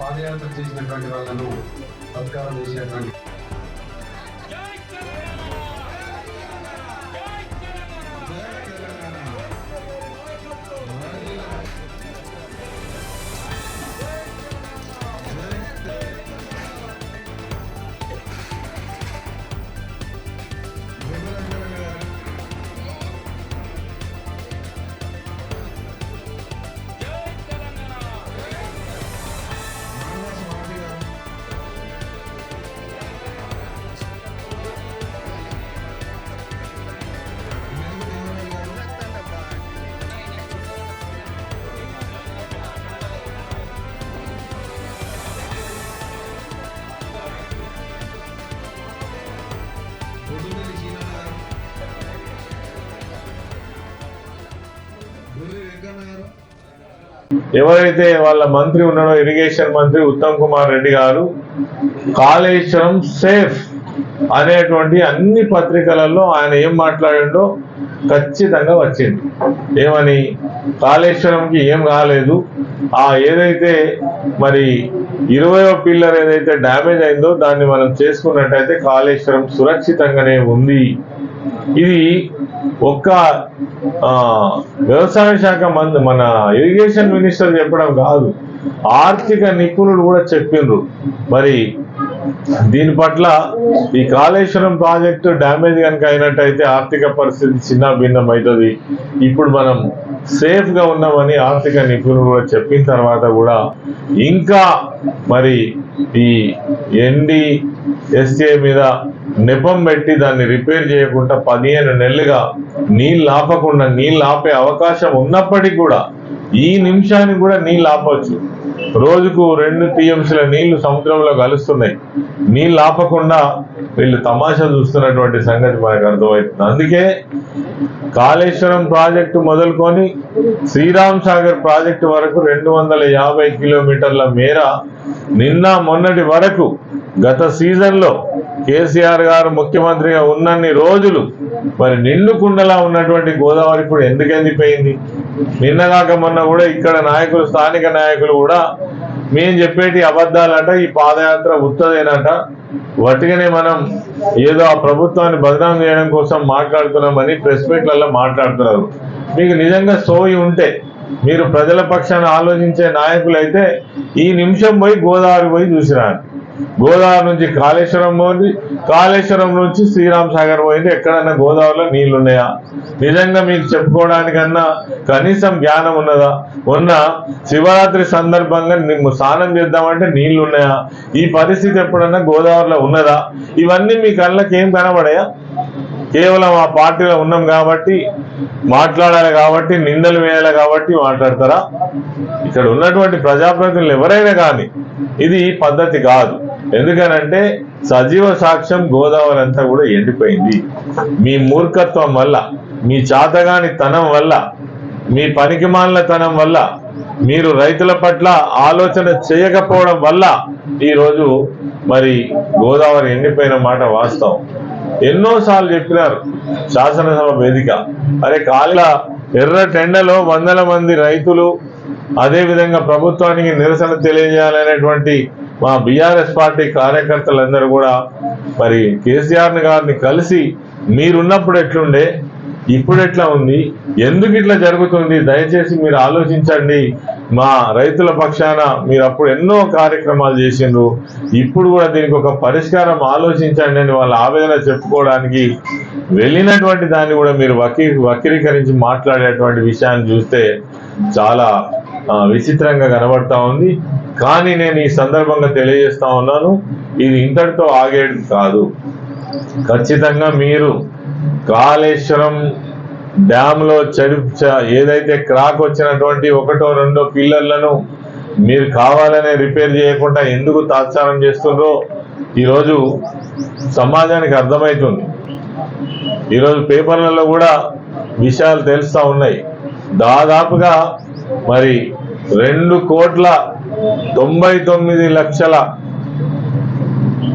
పాదయాత్ర చేసినటువంటి వాళ్ళను సత్కారం చేసినటువంటి ఎవరైతే వాళ్ళ మంత్రి ఉన్నాడో ఇరిగేషన్ మంత్రి ఉత్తమ్ కుమార్ రెడ్డి గారు కాళేశ్వరం సేఫ్ అనేటువంటి అన్ని పత్రికలలో ఆయన ఏం మాట్లాడిండో ఖచ్చితంగా వచ్చింది. ఏమని? కాళేశ్వరంకి ఏం కాలేదు ఆ ఏదైతే మరి ఇరవయో పిల్లర్ ఏదైతే డ్యామేజ్ అయిందో దాన్ని మనం చేసుకున్నట్టయితే కాళేశ్వరం సురక్షితంగానే ఉంది. ఇది ఒక్క వ్యవసాయ శాఖ మంది మన ఇరిగేషన్ మినిస్టర్ చెప్పడం కాదు. ఆర్థిక నిపుణులు కూడా చెప్పిండ్రు మరి దీని పట్ల ఈ కాళేశ్వరం ప్రాజెక్టు డ్యామేజ్ కనుక అయినట్టయితే ఆర్థిక పరిస్థితి చిన్న భిన్నం అవుతుంది ఇప్పుడు మనం సేఫ్గా ఉన్నామని ఆర్థిక నిపుణులు కూడా చెప్పిన తర్వాత కూడా ఇంకా మరి ఈ ఎన్డి ఎస్ఏ మీద నెపం పెట్టి దాన్ని రిపేర్ చేయకుండా పదిహేను నెలలుగా నీళ్ళు ఆపకుండా నీళ్ళు ఆపే అవకాశం ఉన్నప్పటికీ కూడా ఈ నిమిషానికి కూడా నీళ్ళు ఆపవచ్చు రోజుకు రెండు టీఎంసీల నీళ్ళు సముద్రంలో కలుస్తున్నాయి. నీళ్ళు ఆపకుండా వీళ్ళు తమాషా చూస్తున్నటువంటి సంగతి మనకు అర్థమవుతుంది. అందుకే కాళేశ్వరం ప్రాజెక్టు మొదలుకొని శ్రీరామ్ సాగర్ ప్రాజెక్టు వరకు రెండు వందల యాభై కిలోమీటర్ల మేర నిన్న మొన్నటి వరకు గత సీజన్లో కేసీఆర్ గారు ముఖ్యమంత్రిగా ఉన్నన్ని రోజులు మరి నిండు కుండలా ఉన్నటువంటి గోదావరి ఇప్పుడు ఎందుకు ఎండిపోయింది? నిన్నగాక మొన్న కూడా ఇక్కడ నాయకులు స్థానిక నాయకులు కూడా మేము చెప్పేటి అబద్ధాలంట ఈ పాదయాత్ర ఉత్తదేనంట. వట్టిగానే మనం ఏదో ఆ ప్రభుత్వాన్ని బదనాం చేయడం కోసం మాట్లాడుతున్నామని ప్రెస్ మీట్లలో మాట్లాడుతున్నారు. మీకు నిజంగా సోయి ఉంటే మీరు ప్రజల పక్షాన ఆలోచించే నాయకులైతే ఈ నిమిషం పోయి గోదావరి పోయి చూసిరాను గోదావరి నుంచి కాళేశ్వరం పోయింది కాళేశ్వరం నుంచి శ్రీరామ్ సాగర్ పోయింది. ఎక్కడన్నా గోదావరిలో నీళ్ళున్నాయా? నిజంగా మీకు చెప్పుకోవడానికన్నా కనీసం జ్ఞానం ఉన్నదా? ఉన్న శివరాత్రి సందర్భంగా నిన్ను స్నానం చేద్దామంటే నీళ్ళున్నాయా? ఈ పరిస్థితి ఎప్పుడన్నా గోదావరిలో ఉన్నదా? ఇవన్నీ మీ కళ్ళకి ఏం కనబడాయా? కేవలం ఆ పార్టీలో ఉన్నాం కాబట్టి మాట్లాడాలి కాబట్టి నిందలు వేయాలి కాబట్టి మాట్లాడతారా? ఇక్కడ ఉన్నటువంటి ప్రజాప్రతినిధులు ఎవరైనా కానీ ఇది పద్ధతి కాదు. ఎందుకనంటే సజీవ సాక్ష్యం గోదావరి అంతా కూడా ఎండిపోయింది. మీ మూర్ఖత్వం వల్ల మీ చాతగాని తనం వల్ల మీ పనికిమాలిన తనం వల్ల మీరు రైతుల పట్ల ఆలోచన చేయకపోవడం వల్ల ఈరోజు మరి గోదావరి ఎండిపోయిన మాట వాస్తవం. ఎన్నోసార్లు చెప్పినారు శాసనసభ వేదిక. అరే కాళ్ళ ఎర్ర టెండలో వందల మంది రైతులు అదేవిధంగా ప్రభుత్వానికి నిరసన తెలియజేయాలనేటువంటి మా బీఆర్ఎస్ పార్టీ కార్యకర్తలందరూ కూడా మరి కేసీఆర్ గారిని కలిసి మీరున్నప్పుడు ఎట్లుండే ఇప్పుడు ఎట్లా ఉంది? ఎందుకు ఇట్లా జరుగుతుంది? దయచేసి మీరు ఆలోచించండి. మా రైతుల పక్షాన మీరు అప్పుడు ఎన్నో కార్యక్రమాలు చేసిండ్రు. ఇప్పుడు కూడా దీనికి ఒక పరిష్కారం ఆలోచించండి అని వాళ్ళ ఆవేదన చెప్పుకోవడానికి వెళ్ళినటువంటి దాన్ని కూడా మీరు వకీ వక్రీకరించి మాట్లాడేటువంటి విషయాన్ని చూస్తే చాలా విచిత్రంగా కనబడతా ఉంది. కానీ నేను ఈ సందర్భంగా తెలియజేస్తా ఉన్నాను. ఇది ఇంతటితో ఆగేది కాదు. ఖచ్చితంగా మీరు కాళేశ్వరం డ్యామ్లో చెడు ఏదైతే క్రాక్ వచ్చినటువంటి ఒకటో రెండో పిల్లర్లను మీరు కావాలనే రిపేర్ చేయకుండా ఎందుకు తాత్సారం చేస్తుందో ఈరోజు సమాజానికి అర్థమవుతుంది ఈరోజు పేపర్లలో కూడా విషయాలు తెలుస్తూ ఉన్నాయి. దాదాపుగా మరి రెండు కోట్ల తొంభై తొమ్మిది లక్షల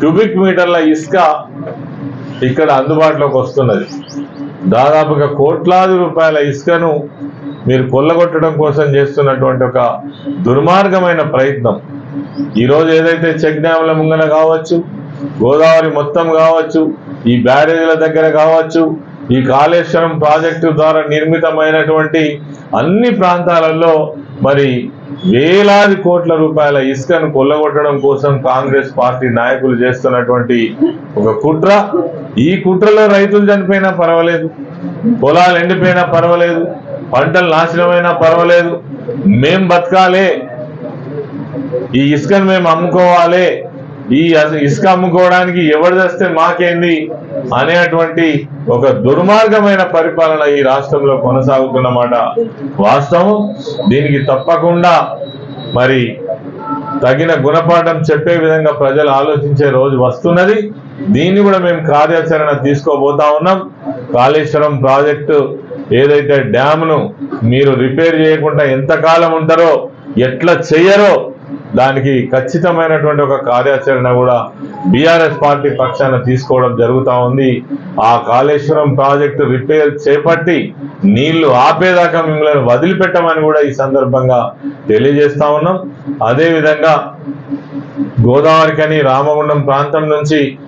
క్యూబిక్ మీటర్ల ఇసుక ఇక్కడ అందుబాటులోకి వస్తున్నది. దాదాపుగా కోట్లాది రూపాయల ఇసుకను మీరు కొల్లగొట్టడం కోసం చేస్తున్నటువంటి ఒక దుర్మార్గమైన ప్రయత్నం. ఈరోజు ఏదైతే చెక్ డ్యామ్ల ముంగన కావచ్చు గోదావరి మొత్తం కావచ్చు ఈ బ్యారేజీల దగ్గర కావచ్చు ఈ కాళేశ్వరం ప్రాజెక్టు ద్వారా నిర్మితమైనటువంటి అన్ని ప్రాంతాలలో మరి వేలాది కోట్ల రూపాయల ఇసుకను కొల్లగొట్టడం కోసం కాంగ్రెస్ పార్టీ నాయకులు చేస్తున్నటువంటి ఒక కుట్ర. ఈ కుట్రలో రైతులు చనిపోయినా పర్వాలేదు పొలాలు ఎండిపోయినా పర్వాలేదు పంటలు నాశనమైనా పర్వాలేదు. మేం బతకాలే ఈ ఇసుకను మేము అమ్ముకోవాలి ఈ ఇసుక అమ్ముకోవడానికి ఎవరు చేస్తే మాకేంది అనేటువంటి ఒక దుర్మార్గమైన పరిపాలన ఈ రాష్ట్రంలో కొనసాగుతున్నమాట వాస్తవం. దీనికి తప్పకుండా మరి తగిన గుణపాఠం చెప్పే విధంగా ప్రజలు ఆలోచించే రోజు వస్తున్నది. దీన్ని కూడా మేము కార్యాచరణ తీసుకోబోతా ఉన్నాం. కాళేశ్వరం ప్రాజెక్టు ఏదైతే డ్యామ్ను మీరు రిపేర్ చేయకుండా ఎంతకాలం ఉంటారో ఎట్లా చెయ్యరో దానికి ఖచ్చితమైనటువంటి ఒక కార్యాచరణ కూడా బీఆర్ఎస్ పార్టీ పక్షాన తీసుకోవడం జరుగుతూ ఉంది. ఆ కాళేశ్వరం ప్రాజెక్టు రిపేర్ చేపట్టి నీళ్ళు ఆపేదాకా మిమ్మల్ని వదిలిపెట్టమని కూడా ఈ సందర్భంగా తెలియజేస్తా ఉన్నాం. అదే విధంగా గోదావరికని రామగుండం ప్రాంతం నుంచి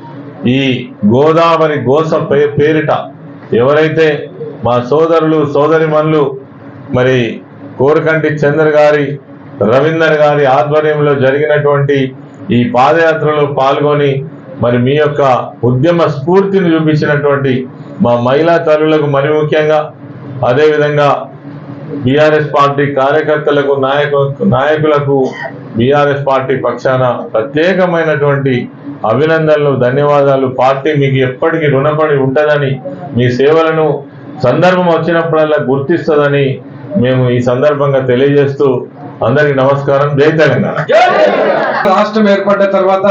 ఈ గోదావరి గోస పే- పేరిట ఎవరైతే మా సోదరులు సోదరిమణులు మరి కోరకంటి చంద్ర గారి రవీందర్ గారి ఆధ్వర్యంలో జరిగినటువంటి ఈ పాదయాత్రలో పాల్గొని మరి మీ యొక్క ఉద్యమ స్ఫూర్తిని చూపించినటువంటి మా మహిళా తల్లులకు మరి ముఖ్యంగా అదేవిధంగా బీఆర్ఎస్ పార్టీ కార్యకర్తలకు నాయకు నాయకులకు బీఆర్ఎస్ పార్టీ పక్షాన ప్రత్యేకమైనటువంటి అభినందనలు ధన్యవాదాలు. పార్టీ మీకు ఎప్పటికీ రుణపడి ఉంటుందని మీ సేవలను సందర్భం వచ్చినప్పుడల్లా గుర్తిస్తుందని మేము ఈ సందర్భంగా తెలియజేస్తూ అందరికీ నమస్కారం. జై తెలంగాణ. రాష్ట్రం ఏర్పడ్డ తర్వాత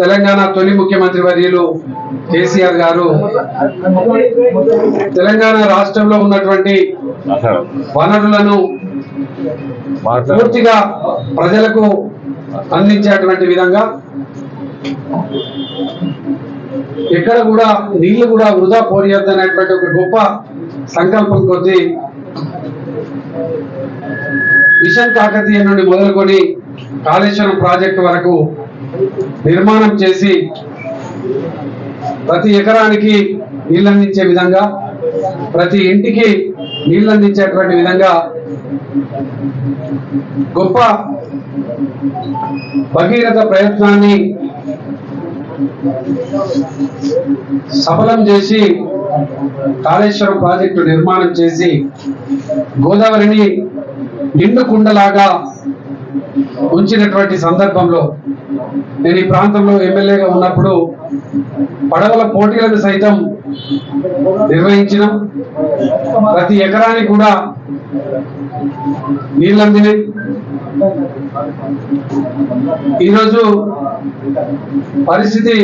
తెలంగాణ తొలి ముఖ్యమంత్రి వర్యులు కేసీఆర్ గారు తెలంగాణ రాష్ట్రంలో ఉన్నటువంటి వనరులను పూర్తిగా ప్రజలకు అందించేటువంటి విధంగా ఎక్కడ కూడా నీళ్ళు కూడా వృధా పోరియొద్దు అనేటువంటి ఒక గొప్ప సంకల్పం కొద్దీ మిషన్ కాకతీయ నుండి మొదలుకొని కాళేశ్వరం ప్రాజెక్టు వరకు నిర్మాణం చేసి ప్రతి ఎకరానికి నీళ్ళందించే విధంగా ప్రతి ఇంటికి నీళ్ళందించేటువంటి విధంగా గొప్ప భగీరథ ప్రయత్నాన్ని సఫలం చేసి కాళేశ్వరం ప్రాజెక్టు నిర్మాణం చేసి గోదావరిని నిండు కుండలాగా ఉంచినటువంటి సందర్భంలో నేను ఈ ప్రాంతంలో ఎమ్మెల్యేగా ఉన్నప్పుడు పడవల పోటీలను సైతం నిర్వహించిన. ప్రతి ఎకరానికి కూడా నీళ్ళందినాయి ఈరోజు పరిస్థితి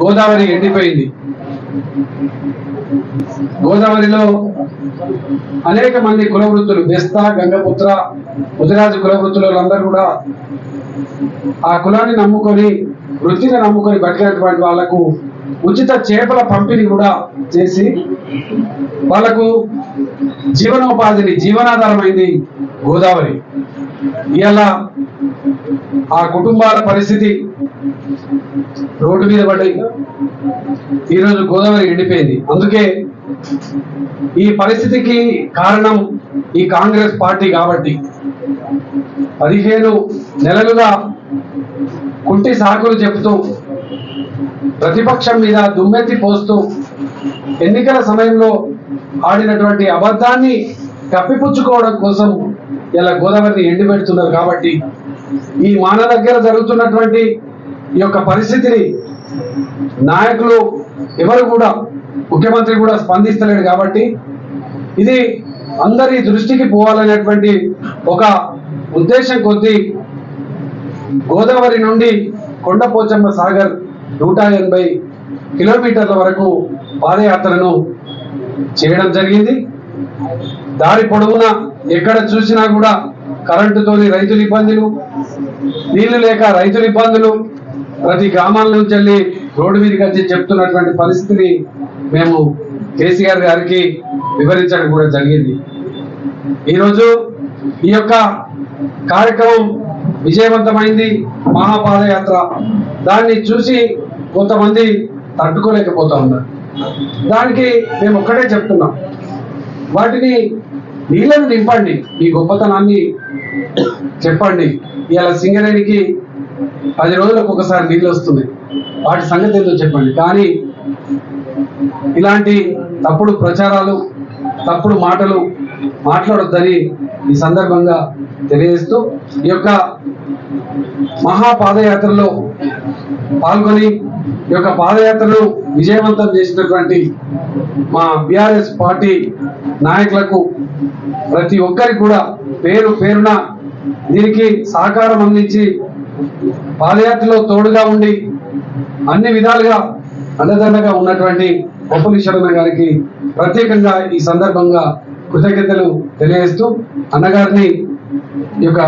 గోదావరి ఎండిపోయింది. గోదావరిలో అనేక మంది కులవృత్తులు బెస్తా గంగపుత్ర ముదిరాజు కులవృత్తులు అందరూ కూడా ఆ కులాన్ని నమ్ముకొని వృత్తిని నమ్ముకొని బతికేటువంటి వాళ్ళకు ఉచిత చేపల పంపిణీ కూడా చేసి వాళ్ళకు జీవనోపాధిని జీవనాధారమైంది గోదావరి. ఇలా ఆ కుటుంబాల పరిస్థితి రోడ్డు మీద పడి ఈరోజు గోదావరి ఎండిపోయింది. అందుకే ఈ పరిస్థితికి కారణం ఈ కాంగ్రెస్ పార్టీ కాబట్టి. పదిహేను నెలలుగా కుంటి సాకులు చెబుతూ ప్రతిపక్షం మీద దుమ్మెత్తి పోస్తూ ఎన్నికల సమయంలో ఆడినటువంటి అబద్ధాన్ని కప్పిపుచ్చుకోవడం కోసం ఇలా గోదావరిని ఎండిపెడుతున్నారు కాబట్టి ఈ మాన దగ్గర జరుగుతున్నటువంటి ఈ యొక్క పరిస్థితిని నాయకులు ఎవరు కూడా ముఖ్యమంత్రి కూడా స్పందిస్తలేడు కాబట్టి ఇది అందరి దృష్టికి పోవాలనేటువంటి ఒక ఉద్దేశం కొద్దీ గోదావరి నుండి కొండపోచమ్మ సాగర్ నూట ఎనభై కిలోమీటర్ల వరకు పాదయాత్రను చేయడం జరిగింది. దారి పొడవున ఎక్కడ చూసినా కూడా కరెంటుతోని రైతుల ఇబ్బందులు నీళ్ళు లేక రైతుల ఇబ్బందులు. ప్రతి గ్రామాల నుంచి వెళ్ళి రోడ్డు మీదకి వచ్చి చెప్తున్నటువంటి పరిస్థితిని మేము కేసీఆర్ గారికి వివరించడం కూడా జరిగింది. ఈరోజు ఈ యొక్క కార్యక్రమం విజయవంతమైంది మహాపాదయాత్ర. దాన్ని చూసి కొంతమంది తట్టుకోలేకపోతా ఉన్నారు. దానికి మేము ఒక్కటే చెప్తున్నాం. వాటిని నీళ్ళను నింపండి మీ గొప్పతనాన్ని చెప్పండి. ఇలా సింగరేణికి పది రోజులకు ఒకసారి నీళ్ళు వస్తుంది వాటి సంగతి ఏదో చెప్పండి. కానీ ఇలాంటి తప్పుడు ప్రచారాలు తప్పుడు మాటలు మాట్లాడొద్దని ఈ సందర్భంగా తెలియజేస్తూ ఈ యొక్క మహాపాదయాత్రలో పాల్గొని ఈ యొక్క పాదయాత్రను విజయవంతం చేసినటువంటి మా బీఆర్ఎస్ పార్టీ నాయకులకు ప్రతి ఒక్కరికి కూడా పేరు పేరున దీనికి సహకారం అందించి పాదయాత్రలో తోడుగా ఉండి అన్ని విధాలుగా అండదండగా ఉన్నటువంటి గొప్పలి శరణ గారికి ప్రత్యేకంగా ఈ సందర్భంగా కృతజ్ఞతలు తెలియజేస్తూ అన్నగారిని ఈ యొక్క